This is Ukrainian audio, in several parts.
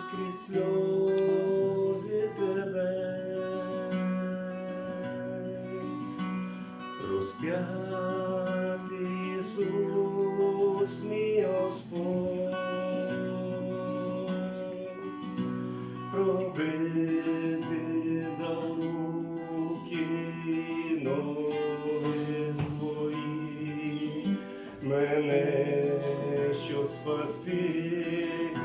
Ходиш крізь сльози тебе, розп'ятий Ісус, мій Господь, пробити до руки ноги свої, мене що спасти.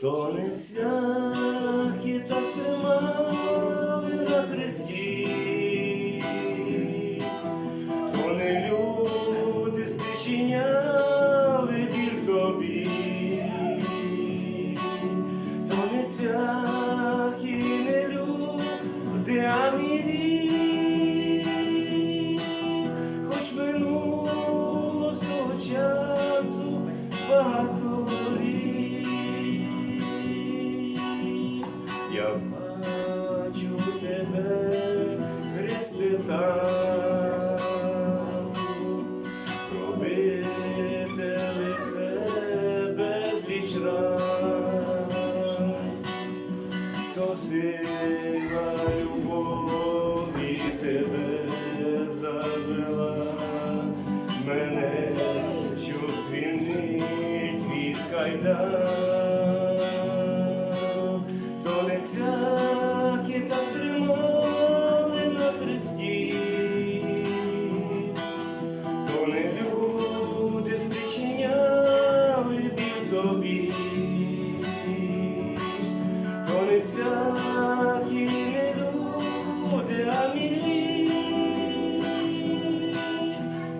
То не цвяхи так тримали на хресті, то сила любові тебе завела мене, щоб звільнить від кайдан, то не цвяхи так тримали на хресті, то не люди спричиняли біль тобі, не цвяхи, люди,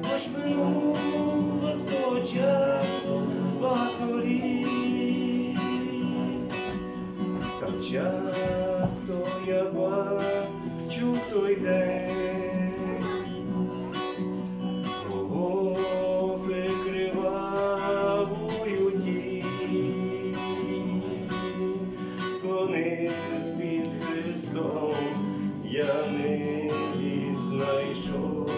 хоч минуло сто часу багато літ. Часто я бачу той день, Христом, я нині знайшов,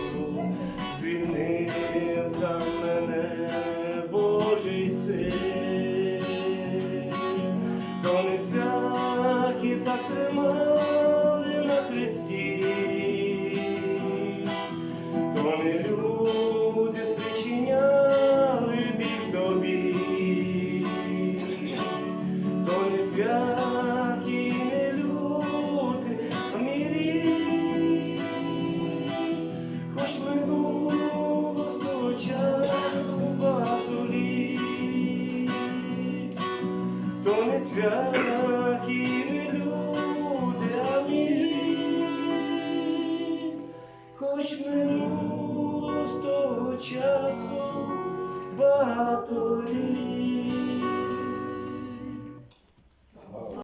звільнив там мене Божий син. То не цвяхи так тримали на хресті, то не люди спричиняли біль тобі, то не цвяхи, літ то не цвяхи,